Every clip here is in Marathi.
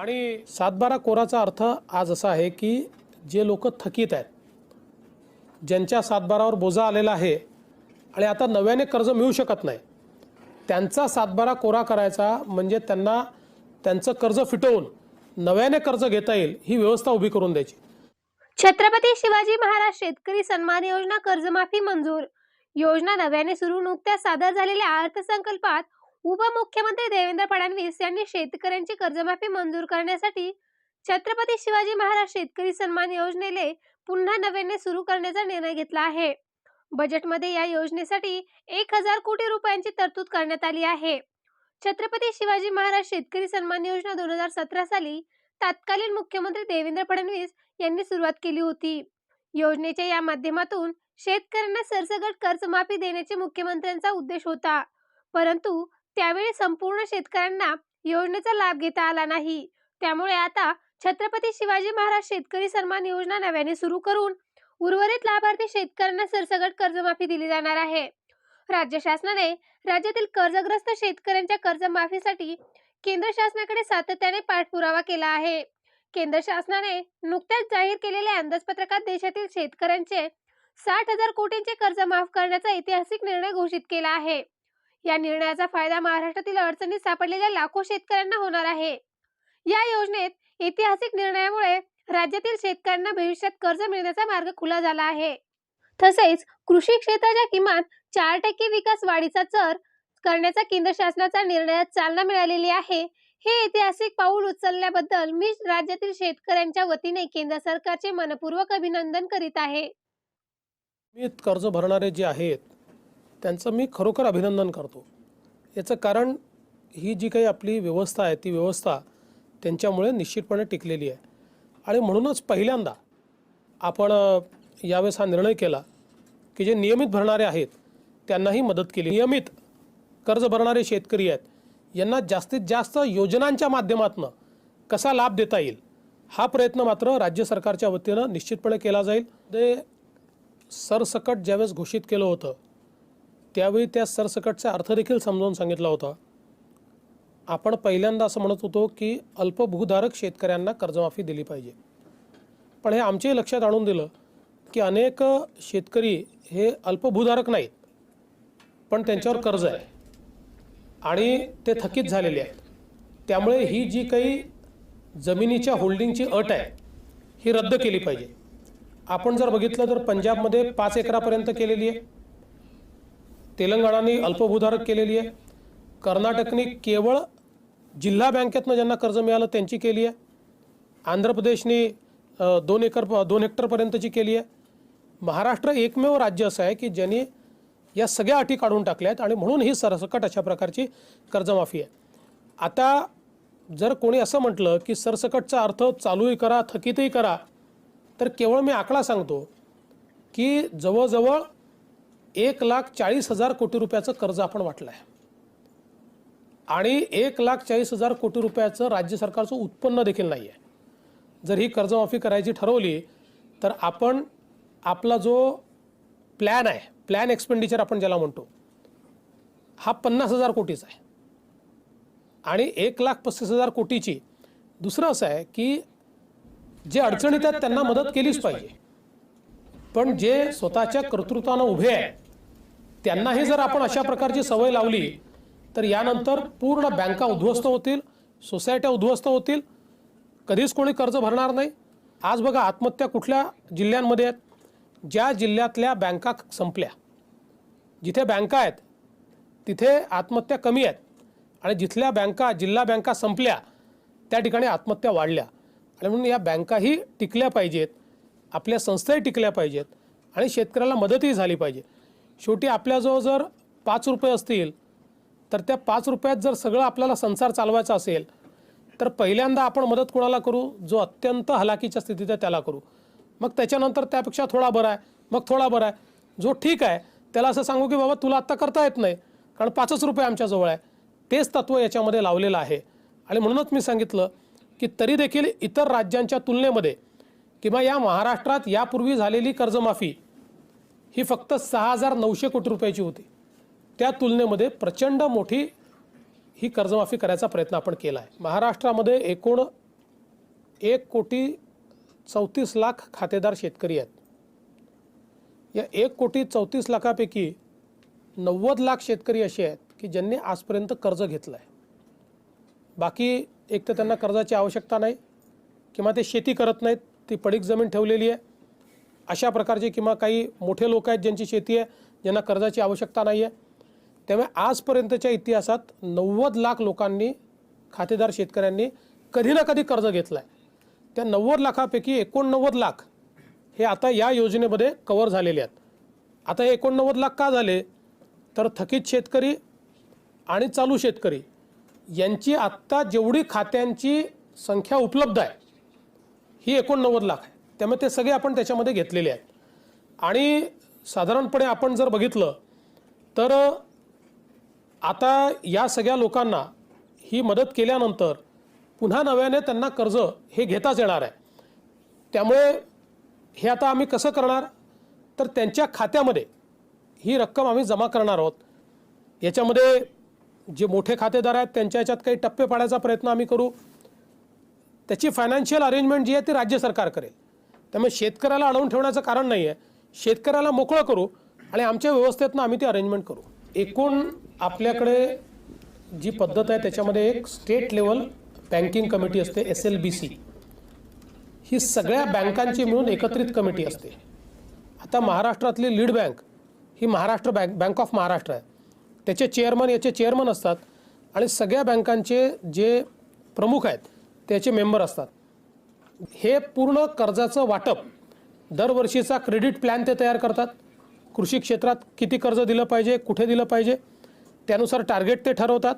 आणि सातबारा कोराचा अर्थ आज असा आहे की जे लोक थकीत आहेत ज्यांच्या सातबारावर बोजा आलेला आहे आणि आता नव्याने कर्ज मिळू शकत नाही त्यांचा सातबारा कोरा करायचा म्हणजे त्यांना त्यांचं कर्ज फिटवून नव्याने कर्ज घेता येईल ही व्यवस्था उभी करून द्यायची. छत्रपती शिवाजी महाराज शेतकरी सन्मान योजना कर्जमाफी मंजूर योजना नव्याने सुरू नुकत्याच सादर झालेल्या अर्थसंकल्पात उपमुख्यमंत्री देवेंद्र फडणवीस यांनी शेतकऱ्यांची कर्जमाफी मंजूर करण्यासाठी छत्रपती शिवाजी महाराज शेतकरी सन्मान योजनेले पुन्हा नव्याने सुरू करण्याचा निर्णय घेतला आहे. बजेटमध्ये या योजनेसाठी एक हजार कोटी रुपयांची तरतूद करण्यात आली आहे. छत्रपती शिवाजी महाराज शेतकरी सन्मान योजना दोन हजार सतरा साली तत्कालीन मुख्यमंत्री देवेंद्र फडणवीस यांनी सुरुवात केली होती. योजनेच्या या माध्यमातून शेतकऱ्यांना सरसगट कर्जमाफी देण्याचे मुख्यमंत्र्यांचा उद्देश होता. परंतु त्यावेळी संपूर्ण शेतकऱ्यांना योजनेचा लाभ घेता आला नाही. त्यामुळे आता छत्रपती शिवाजी महाराज शेतकरी सन्मान योजना नव्याने सुरू करून उर्वरित लाभार्थी शेतकऱ्यांना सरसगट कर्जमाफी दिली जाणार आहे. राज्य शासनाने राज्यातील कर्जग्रस्त शेतकऱ्यांच्या कर्जमाफीसाठी केंद्र शासनाकडे सातत्याने पाठपुरावा केला आहे. केंद्र शासनाने नुकत्याच जाहीर केलेल्या अंदाजपत्रकात देशातील शेतकऱ्यांचे साठ हजार कोटींचे कर्ज माफ करण्याचा ऐतिहासिक निर्णय घोषित केला आहे. या निर्णयाचा फायदा महाराष्ट्रातील अडचणीत सापडलेल्या लाखो शेतकऱ्यांना होणार आहे. या योजनेत ऐतिहासिक निर्णयामुळे राज्यातील शेतकऱ्यांना भविष्यात कर्ज मिळण्याचा मार्ग खुला झाला आहे. तसेच कृषी क्षेत्राच्या किमान चार टक्के विकास वाढीचा चर करण्याचा केंद्र शासनाचा निर्णयात चालना मिळालेली आहे. हे ऐतिहासिक पाऊल उचलल्याबद्दल मी राज्यातील शेतकऱ्यांच्या वतीने केंद्र सरकारचे मनपूर्वक अभिनंदन करीत आहे. कर्ज भरणारे जे आहेत त्यांचं मी खरोखर अभिनंदन करतो. याचं कारण ही जी काही आपली व्यवस्था आहे ती व्यवस्था त्यांच्यामुळे निश्चितपणे टिकलेली आहे. आणि म्हणूनच पहिल्यांदा आपण यावेळेस हा निर्णय केला की जे नियमित भरणारे आहेत त्यांनाही मदत केली. नियमित कर्ज भरणारे शेतकरी आहेत यांना जास्तीत जास्त योजनांच्या माध्यमातून कसा लाभ देता येईल हा प्रयत्न मात्र राज्य सरकारच्या वतीनं निश्चितपणे केला जाईल. ते सरसकट ज्यावेळेस घोषित केलं होतं त्यावेळी त्या सरसकटचा अर्थ देखील समजावून सांगितला होता. आपण पहिल्यांदा असं म्हणत होतो की अल्पभूधारक शेतकऱ्यांना कर्जमाफी दिली पाहिजे. पण हे आमच्याही लक्षात आणून दिलं की अनेक शेतकरी हे अल्पभूधारक नाहीत पण त्यांच्यावर कर्ज आहे. आणि ते थकीत झालेले आहेत. त्यामुळे ही जी काही जमिनीच्या होल्डिंगची अट आहे ही रद्द केली पाहिजे. आपण जर बघितलं तर पंजाबमध्ये पाच एकरापर्यंत केलेली आहे. तेलंगणाने अल्पभूधारक केलेली आहे. कर्नाटकने केवळ जिल्हा बँकेतनं ज्यांना कर्ज मिळालं त्यांची केली आहे. आंध्र प्रदेशने दोन एकर दोन हेक्टरपर्यंतची केली आहे. महाराष्ट्र एकमेव राज्य असं आहे की ज्यांनी या सगळ्या अटी काढून टाकल्या आहेत आणि म्हणून ही सरसकट अशा प्रकारची कर्जमाफी आहे. आता जर कोणी असं म्हटलं की सरसकटचा अर्थ चालूही करा थकीतही करा तर केवळ मी आकडा सांगतो की जवळजवळ एक लाख चाळीस हजार कोटी रुपयाचं कर्ज आपण वाटलं आहे आणि एक लाख चाळीस हजार कोटी रुपयाचं राज्य सरकारचं उत्पन्न देखील नाही आहे जर ही कर्जमाफी करायची ठरवली तर आपण आपला जो प्लॅन आहे प्लॅन एक्सपेंडिचर आपण ज्याला म्हणतो हा पन्नास हजार कोटीचा आहे. आणि एक लाख पस्तीस हजार कोटीची दुसरं असं आहे की जे अडचणीत आहेत त्यांना मदत केलीच पाहिजे. पण जे स्वतःच्या कर्तृत्वानं उभे आहे त्यांनाही जर आपण अशा प्रकारची सवय लावली तर यानंतर पूर्ण बँका उद्ध्वस्त होतील सोसायट्या उद्ध्वस्त होतील. कधीच कोणी कर्ज भरणार नाही. आज बघा आत्महत्या कुठल्या जिल्ह्यांमध्ये आहेत? ज्या जिल्ह्यातल्या बँका संपल्या. जिथे बँका आहेत तिथे आत्महत्या कमी आहेत. आणि जिथल्या बँका जिल्हा बँका संपल्या त्या ठिकाणी आत्महत्या वाढल्या. आणि म्हणून या बँकाही टिकल्या पाहिजेत आपल्या संस्थाही टिकल्या पाहिजेत आणि शेतकऱ्याला मदतही झाली पाहिजे. शेवटी आपल्याजवळ जर पाच रुपये असतील तर त्या पाच रुपयात जर सगळं आपल्याला संसार चालवायचा असेल तर पहिल्यांदा आपण मदत कोणाला करू? जो अत्यंत हलाखीच्या स्थितीत आहे त्याला करू. मग त्याच्यानंतर त्यापेक्षा थोडा बरा आहे. मग थोडा बरा आहे. जो ठीक आहे त्याला असं सांगू की बाबा तुला आत्ता करता येत नाही कारण पाचच रुपये आमच्याजवळ आहे. तेच तत्त्व याच्यामध्ये लावलेलं आहे. आणि म्हणूनच मी सांगितलं की तरी देखील इतर राज्यांच्या तुलनेमध्ये किंवा या महाराष्ट्रात यापूर्वी झालेली कर्जमाफी ही फक्त सहा हजार नऊशे कोटी रुपयाची होती. त्या तुलनेमध्ये प्रचंड मोठी ही कर्जमाफी करायचा प्रयत्न आपण केला आहे महाराष्ट्रामध्ये एकूण एक कोटी चौतीस लाख खातेदार शेतकरी आहेत. या एक कोटी चौतीस लाखापैकी नव्वद लाख शेतकरी असे आहेत की ज्यांनी आजपर्यंत कर्ज घेतलं आहे बाकी एक तर त्यांना कर्जाची आवश्यकता नाही किंवा ते शेती करत नाहीत ती पडीक जमीन ठेवलेली आहे. अशा प्रकारचे किंवा काही मोठे लोक आहेत ज्यांची शेती आहे ज्यांना कर्जाची आवश्यकता नाही आहे त्यामुळे आजपर्यंतच्या इतिहासात नव्वद लाख लोकांनी खातेदार शेतकऱ्यांनी कधी ना कधी कर्ज घेतलं आहे त्या नव्वद लाखापैकी एकोणनव्वद लाख हे आता या योजनेमध्ये कवर झालेले आहेत. आता हे एकोणनव्वद लाख का झाले? तर थकीत शेतकरी आणि चालू शेतकरी यांची आत्ता जेवढी खात्यांची संख्या उपलब्ध आहे ही एकोणनव्वद लाख आहे. त्यामुळे ते सगळे आपण त्याच्यामध्ये घेतलेले आहेत. आणि साधारणपणे आपण जर बघितलं तर आता या सगळ्या लोकांना ही मदत केल्यानंतर पुन्हा नव्याने त्यांना कर्ज हे घेताच येणार आहे. त्यामुळे हे आता आम्ही कसं करणार? तर त्यांच्या खात्यामध्ये ही रक्कम आम्ही जमा करणार आहोत. याच्यामध्ये जे मोठे खातेदार आहेत त्यांच्या याच्यात काही टप्पे पाडायचा प्रयत्न आम्ही करू. त्याची फायनान्शियल अरेंजमेंट जी आहे ती राज्य सरकार करेल. त्यामुळे शेतकऱ्याला अडवून ठेवण्याचं कारण नाही आहे शेतकऱ्याला मोकळं करू आणि आमच्या व्यवस्थेतनं आम्ही ते अरेंजमेंट करू. एकूण आपल्याकडे जी पद्धत आहे त्याच्यामध्ये एक स्टेट लेवल बँकिंग कमिटी असते एस एल बी सी ही सगळ्या बँकांची मिळून एकत्रित कमिटी असते. आता महाराष्ट्रातली lead bank he Maharashtra bank bank of Maharashtra आहे. त्याचे चेअरमन याचे चेअरमन असतात आणि सगळ्या बँकांचे जे प्रमुख आहेत त्याचे मेंबर असतात. हे पूर्ण कर्जाचं वाटप दरवर्षीचा क्रेडिट प्लॅन ते तयार करतात. कृषी क्षेत्रात किती कर्ज दिलं पाहिजे कुठे दिलं पाहिजे त्यानुसार टार्गेट ते ठरवतात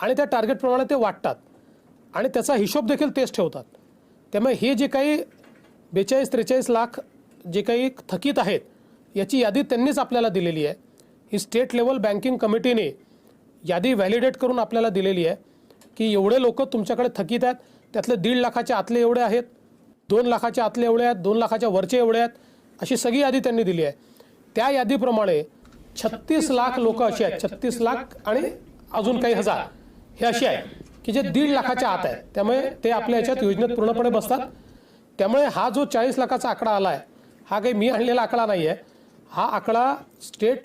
आणि त्या टार्गेटप्रमाणे ते वाटतात आणि त्याचा हिशोब देखील तेच ठेवतात. त्यामुळे हे जे काही बेचाळीस त्रेचाळीस लाख जे काही थकीत आहेत याची यादी त्यांनीच आपल्याला दिलेली आहे. ही स्टेट लेवल बँकिंग कमिटीने यादी व्हॅलिडेट करून आपल्याला दिलेली आहे की एवढे लोक तुमच्याकडे थकीत आहेत त्यातले दीड लाखाच्या आतले एवढे आहेत दोन लाखाच्या आतले एवढे आहेत दोन लाखाच्या वरचे एवढे आहेत अशी सगळी यादी त्यांनी दिली आहे. त्या यादीप्रमाणे छत्तीस लाख लोक अशी आहेत. छत्तीस लाख आणि अजून काही हजार. हे असे आहे की जे दीड लाखाच्या आत आहेत त्यामुळे ते आपल्या याच्यात योजनेत पूर्णपणे बसतात. त्यामुळे हा जो चाळीस लाखाचा आकडा आला आहे हा काही मी आणलेला आकडा नाही आहे हा आकडा स्टेट